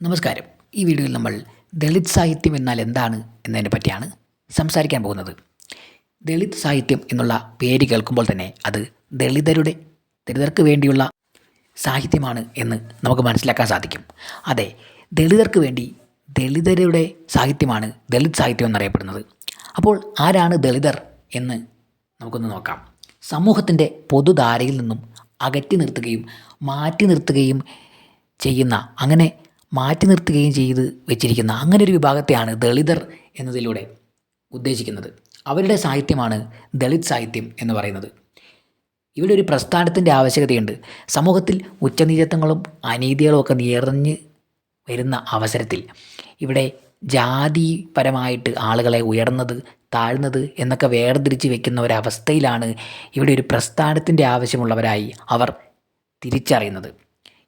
നമസ്കാരം. ഈ വീഡിയോയിൽ നമ്മൾ ദളിത് സാഹിത്യം എന്നാൽ എന്താണ് എന്നതിനെ പറ്റിയാണ് സംസാരിക്കാൻ പോകുന്നത്. ദളിത് സാഹിത്യം എന്നുള്ള പേര് കേൾക്കുമ്പോൾ തന്നെ അത് ദളിതരുടെ ദളിതർക്ക് വേണ്ടിയുള്ള സാഹിത്യമാണ് എന്ന് നമുക്ക് മനസ്സിലാക്കാൻ സാധിക്കും. അതെ ദളിതർക്ക് വേണ്ടി ദളിതരുടെ സാഹിത്യമാണ് ദളിത് സാഹിത്യം എന്നറിയപ്പെടുന്നത്. അപ്പോൾ ആരാണ് ദളിതർ എന്ന് നമുക്കൊന്ന് നോക്കാം. സമൂഹത്തിന്റെ പൊതുധാരയിൽ നിന്നും അകറ്റി നിർത്തുകയും മാറ്റി നിർത്തുകയും ചെയ്യുന്ന അങ്ങനെ മാറ്റി നിർത്തുകയും ചെയ്ത് വെച്ചിരിക്കുന്ന അങ്ങനെ ഒരു വിഭാഗത്തെയാണ് ദളിതർ എന്നതിലൂടെ ഉദ്ദേശിക്കുന്നത്. അവരുടെ സാഹിത്യമാണ് ദളിത് സാഹിത്യം എന്ന് പറയുന്നത്. ഇവിടെ ഒരു പ്രസ്ഥാനത്തിന്റെ ആവശ്യകതയുണ്ട്. സമൂഹത്തിൽ ഉച്ചനീചത്വങ്ങളും അനീതികളും ഒക്കെ നിറഞ്ഞ് വരുന്ന അവസരത്തിൽ ഇവിടെ ജാതിപരമായിട്ട് ആളുകളെ ഉയർന്നത് താഴ്ന്നത് എന്നൊക്കെ വേർതിരിച്ച് വെക്കുന്ന ഒരവസ്ഥയിലാണ് ഇവിടെ ഒരു പ്രസ്ഥാനത്തിന്റെ ആവശ്യമുള്ളവരായി അവർ തിരിച്ചറിയുന്നത്.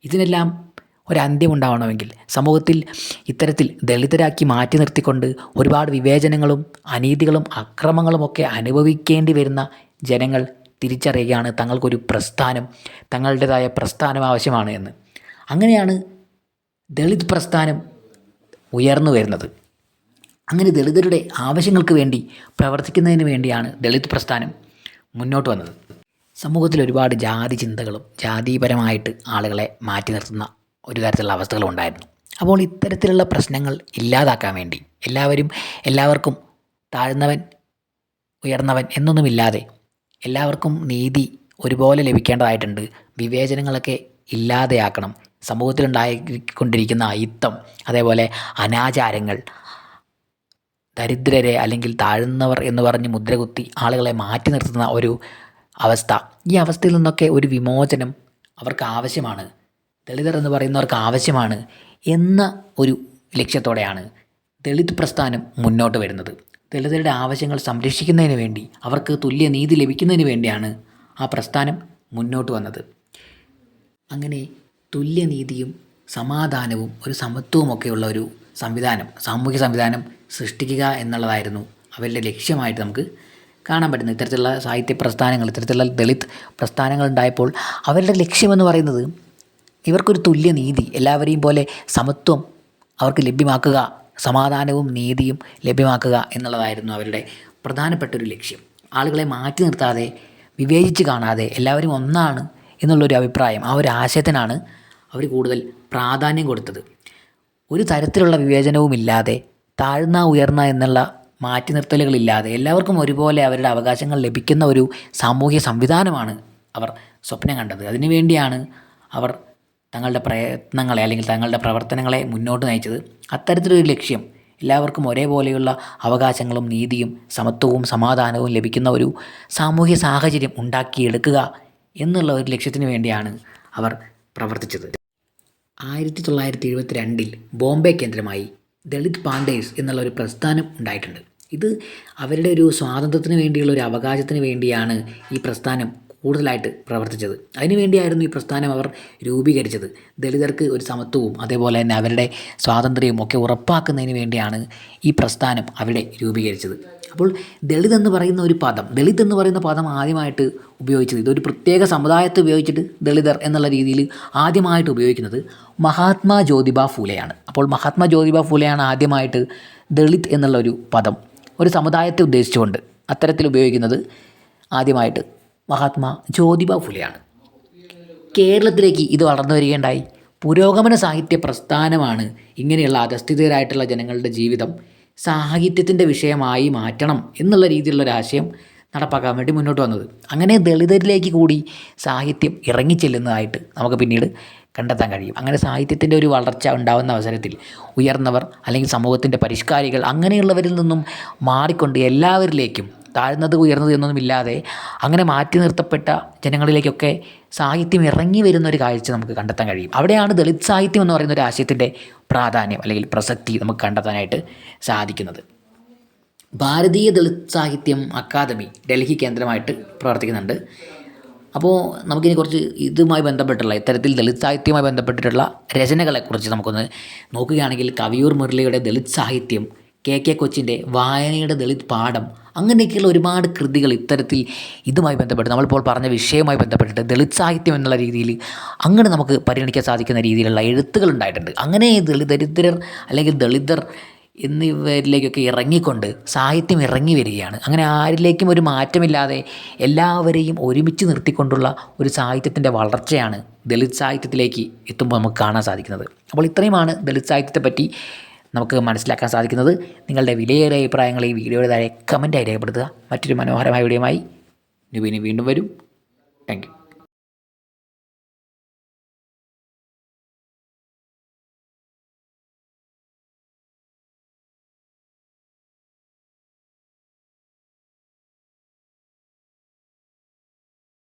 ഇതിനെല്ലാം ഒരന്ത്യമുണ്ടാവണമെങ്കിൽ സമൂഹത്തിൽ ഇത്തരത്തിൽ ദളിതരാക്കി മാറ്റി നിർത്തിക്കൊണ്ട് ഒരുപാട് വിവേചനങ്ങളും അനീതികളും അക്രമങ്ങളുമൊക്കെ അനുഭവിക്കേണ്ടി വരുന്ന ജനങ്ങൾ തിരിച്ചറിയുകയാണ് തങ്ങൾക്കൊരു പ്രസ്ഥാനം തങ്ങളുടേതായ പ്രസ്ഥാനം ആവശ്യമാണ് എന്ന്. അങ്ങനെയാണ് ദളിത് പ്രസ്ഥാനം ഉയർന്നു വരുന്നത്. അങ്ങനെ ദളിതരുടെ ആവശ്യങ്ങൾക്ക് വേണ്ടി പ്രവർത്തിക്കുന്നതിന് വേണ്ടിയാണ് ദളിത് പ്രസ്ഥാനം മുന്നോട്ട് വന്നത്. സമൂഹത്തിൽ ഒരുപാട് ജാതി ചിന്തകളും ജാതിപരമായിട്ട് ആളുകളെ മാറ്റി നിർത്തുന്ന ഒരു തരത്തിലുള്ള അവസ്ഥകൾ ഉണ്ടായിരുന്നു. അപ്പോൾ ഇത്തരത്തിലുള്ള പ്രശ്നങ്ങൾ ഇല്ലാതാക്കാൻ വേണ്ടി എല്ലാവരും എല്ലാവർക്കും താഴ്ന്നവൻ ഉയർന്നവൻ എന്നൊന്നുമില്ലാതെ എല്ലാവർക്കും നീതി ഒരുപോലെ ലഭിക്കേണ്ടതായിട്ടുണ്ട്. വിവേചനങ്ങളൊക്കെ ഇല്ലാതെയാക്കണം. സമൂഹത്തിലുണ്ടായിക്കൊണ്ടിരിക്കുന്ന അയിത്തം അതേപോലെ അനാചാരങ്ങൾ ദരിദ്രരെ അല്ലെങ്കിൽ താഴ്ന്നവർ എന്ന് പറഞ്ഞ് മുദ്രകുത്തി ആളുകളെ മാറ്റി നിർത്തുന്ന ഒരു അവസ്ഥ. ഈ അവസ്ഥയിൽ നിന്നൊക്കെ ഒരു വിമോചനം അവർക്ക് ആവശ്യമാണ്. ദളിതർ എന്ന് പറയുന്നവർക്ക് ആവശ്യമാണ് എന്ന ഒരു ലക്ഷ്യത്തോടെയാണ് ദളിത് പ്രസ്ഥാനം മുന്നോട്ട് വരുന്നത്. ദളിതരുടെ ആവശ്യങ്ങൾ സംരക്ഷിക്കുന്നതിന് വേണ്ടി അവർക്ക് തുല്യ നീതി ലഭിക്കുന്നതിന് വേണ്ടിയാണ് ആ പ്രസ്ഥാനം മുന്നോട്ട് വന്നത്. അങ്ങനെ തുല്യനീതിയും സമാധാനവും ഒരു സമത്വവുമൊക്കെയുള്ള ഒരു സംവിധാനം സാമൂഹ്യ സംവിധാനം സൃഷ്ടിക്കുക എന്നുള്ളതായിരുന്നു അവരുടെ ലക്ഷ്യമായിട്ട് നമുക്ക് കാണാൻ പറ്റുന്നത്. ഇത്തരത്തിലുള്ള സാഹിത്യ പ്രസ്ഥാനങ്ങൾ ഇത്തരത്തിലുള്ള ദളിത് പ്രസ്ഥാനങ്ങൾ ഉണ്ടായപ്പോൾ അവരുടെ ലക്ഷ്യമെന്ന് പറയുന്നത് ഇവർക്കൊരു തുല്യനീതി എല്ലാവരെയും പോലെ സമത്വം അവർക്ക് ലഭ്യമാക്കുക സമാധാനവും നീതിയും ലഭ്യമാക്കുക എന്നുള്ളതായിരുന്നു അവരുടെ പ്രധാനപ്പെട്ട ഒരു ലക്ഷ്യം. ആളുകളെ മാറ്റി നിർത്താതെ വിവേചിച്ച് കാണാതെ എല്ലാവരും ഒന്നാണ് എന്നുള്ളൊരു അഭിപ്രായം ആ ഒരു ആശയത്തിനാണ് അവർ കൂടുതൽ പ്രാധാന്യം കൊടുത്തത്. ഒരു തരത്തിലുള്ള വിവേചനവും ഇല്ലാതെ താഴ്ന്ന ഉയർന്ന എന്നുള്ള മാറ്റി നിർത്തലുകളില്ലാതെ എല്ലാവർക്കും ഒരുപോലെ അവരുടെ അവകാശങ്ങൾ ലഭിക്കുന്ന ഒരു സാമൂഹ്യ സംവിധാനമാണ് അവർ സ്വപ്നം കണ്ടത്. അതിനുവേണ്ടിയാണ് അവർ തങ്ങളുടെ പ്രയത്നങ്ങളെ അല്ലെങ്കിൽ തങ്ങളുടെ പ്രവർത്തനങ്ങളെ മുന്നോട്ട് നയിച്ചത്. അത്തരത്തിലൊരു ലക്ഷ്യം എല്ലാവർക്കും ഒരേപോലെയുള്ള അവകാശങ്ങളും നീതിയും സമത്വവും സമാധാനവും ലഭിക്കുന്ന ഒരു സാമൂഹ്യ സാഹചര്യം ഉണ്ടാക്കിയെടുക്കുക എന്നുള്ള ഒരു ലക്ഷ്യത്തിന് വേണ്ടിയാണ് അവർ പ്രവർത്തിച്ചത്. ആയിരത്തി തൊള്ളായിരത്തി എഴുപത്തി രണ്ടിൽ ബോംബെ കേന്ദ്രമായി ദളിത് പാണ്ടേഴ്സ് എന്നുള്ള ഒരു പ്രസ്ഥാനം ഉണ്ടായിട്ടുണ്ട്. ഇത് അവരുടെ ഒരു സ്വാതന്ത്ര്യത്തിന് വേണ്ടിയുള്ള ഒരു അവകാശത്തിന് വേണ്ടിയാണ് ഈ പ്രസ്ഥാനം കൂടുതലായിട്ട് പ്രവർത്തിച്ചത്. അതിനുവേണ്ടിയായിരുന്നു ഈ പ്രസ്ഥാനം അവർ രൂപീകരിച്ചത്. ദളിതർക്ക് ഒരു സമത്വവും അതേപോലെ തന്നെ അവരുടെ സ്വാതന്ത്ര്യവും ഒക്കെ ഉറപ്പാക്കുന്നതിന് വേണ്ടിയാണ് ഈ പ്രസ്ഥാനം അവിടെ രൂപീകരിച്ചത്. അപ്പോൾ ദളിത് എന്ന് പറയുന്ന ഒരു പദം ദളിത് എന്ന് പറയുന്ന പദം ആദ്യമായിട്ട് ഉപയോഗിച്ചത് ഇതൊരു പ്രത്യേക സമുദായത്തെ ഉപയോഗിച്ചിട്ട് ദളിതർ എന്നുള്ള രീതിയിൽ ആദ്യമായിട്ട് ഉപയോഗിക്കുന്നത് മഹാത്മാ ജ്യോതിബ ഫൂലെയാണ്. അപ്പോൾ മഹാത്മാ ജ്യോതിബ ഫൂലെയാണ് ആദ്യമായിട്ട് ദളിത് എന്നുള്ള ഒരു പദം. ഒരു സമുദായത്തെ ഉദ്ദേശിച്ചുകൊണ്ട് അത്തരത്തിൽ ഉപയോഗിക്കുന്നത് ആദ്യമായിട്ട്. മഹാത്മാ ജ്യോതിബ ഫുലെയാണ്. കേരളത്തിലേക്ക് ഇത് വളർന്നു വരികയുണ്ടായി. പുരോഗമന സാഹിത്യ പ്രസ്ഥാനമാണ് ഇങ്ങനെയുള്ള അധസ്ഥിതരായിട്ടുള്ള ജനങ്ങളുടെ ജീവിതം സാഹിത്യത്തിന്റെ വിഷയമായി മാറ്റണം എന്നുള്ള രീതിയിലുള്ള ഒരു ആശയം നടപ്പാക്കാൻ വേണ്ടി മുന്നോട്ട് വന്നത്. അങ്ങനെ ദളിതരിലേക്ക് കൂടി സാഹിത്യം ഇറങ്ങിച്ചെല്ലുന്നതായിട്ട് നമുക്ക് പിന്നീട് കണ്ടെത്താൻ കഴിയും. അങ്ങനെ സാഹിത്യത്തിന്റെ ഒരു വളർച്ച ഉണ്ടാകുന്ന അവസരത്തിൽ ഉയർന്നവർ അല്ലെങ്കിൽ സമൂഹത്തിന്റെ പരിഷ്കാരികൾ അങ്ങനെയുള്ളവരിൽ നിന്നും മാറിക്കൊണ്ട് എല്ലാവരിലേക്കും താഴ്ന്നത് ഉയർന്നത് എന്നൊന്നുമില്ലാതെ അങ്ങനെ മാറ്റി നിർത്തപ്പെട്ട ജനങ്ങളിലേക്കൊക്കെ സാഹിത്യം ഇറങ്ങി വരുന്ന ഒരു കാഴ്ച നമുക്ക് കണ്ടെത്താൻ കഴിയും. അവിടെയാണ് ദളിത് സാഹിത്യം എന്ന് പറയുന്ന ഒരു ആശയത്തിന്റെ പ്രാധാന്യം അല്ലെങ്കിൽ പ്രസക്തി നമുക്ക് കണ്ടെത്താനായിട്ട് സാധിക്കുന്നത്. ഭാരതീയ ദളിത് സാഹിത്യം അക്കാദമി ഡൽഹി കേന്ദ്രമായിട്ട് പ്രവർത്തിക്കുന്നുണ്ട്. അപ്പോൾ നമുക്കിനി കുറച്ച് ഇതുമായി ബന്ധപ്പെട്ടുള്ള ഇത്തരത്തിൽ ദളിത് സാഹിത്യവുമായി ബന്ധപ്പെട്ടിട്ടുള്ള രചനകളെക്കുറിച്ച് നമുക്കൊന്ന് നോക്കുകയാണെങ്കിൽ കവിയൂർ മുരളിയുടെ ദളിത് സാഹിത്യം കെ കെ കൊച്ചിന്റെ വായനയുടെ ദളിത് പാഠം അങ്ങനെയൊക്കെയുള്ള ഒരുപാട് കൃതികൾ ഇത്തരത്തിൽ ഇതുമായി ബന്ധപ്പെട്ട് നമ്മളിപ്പോൾ പറഞ്ഞ വിഷയവുമായി ബന്ധപ്പെട്ടിട്ട് ദളിത് സാഹിത്യം എന്നുള്ള രീതിയിൽ അങ്ങനെ നമുക്ക് പരിഗണിക്കാൻ സാധിക്കുന്ന രീതിയിലുള്ള എഴുത്തുകൾ ഉണ്ടായിട്ടുണ്ട്. അങ്ങനെ ദളിത് ദരിദ്രർ അല്ലെങ്കിൽ ദളിതർ എന്നിവരിലേക്കൊക്കെ ഇറങ്ങിക്കൊണ്ട് സാഹിത്യം ഇറങ്ങി വരികയാണ്. അങ്ങനെ ആരിലേക്കും ഒരു മാറ്റമില്ലാതെ എല്ലാവരെയും ഒരുമിച്ച് നിർത്തിക്കൊണ്ടുള്ള ഒരു സാഹിത്യത്തിന്റെ വളർച്ചയാണ് ദളിത് സാഹിത്യത്തിലേക്ക് എത്തുമ്പോൾ നമുക്ക് കാണാൻ സാധിക്കുന്നത്. അപ്പോൾ ഇത്രയുമാണ് ദളിത് സാഹിത്യത്തെ പറ്റി നമുക്ക് മനസ്സിലാക്കാൻ സാധിക്കുന്നത്. നിങ്ങളുടെ വിലയേറിയ അഭിപ്രായങ്ങൾ ഈ വീഡിയോയുടെ താഴെ കമന്റായി രേഖപ്പെടുത്തുക. മറ്റൊരു മനോഹരമായ വീഡിയോയുമായി നുബിന് വീണ്ടും വരും. താങ്ക്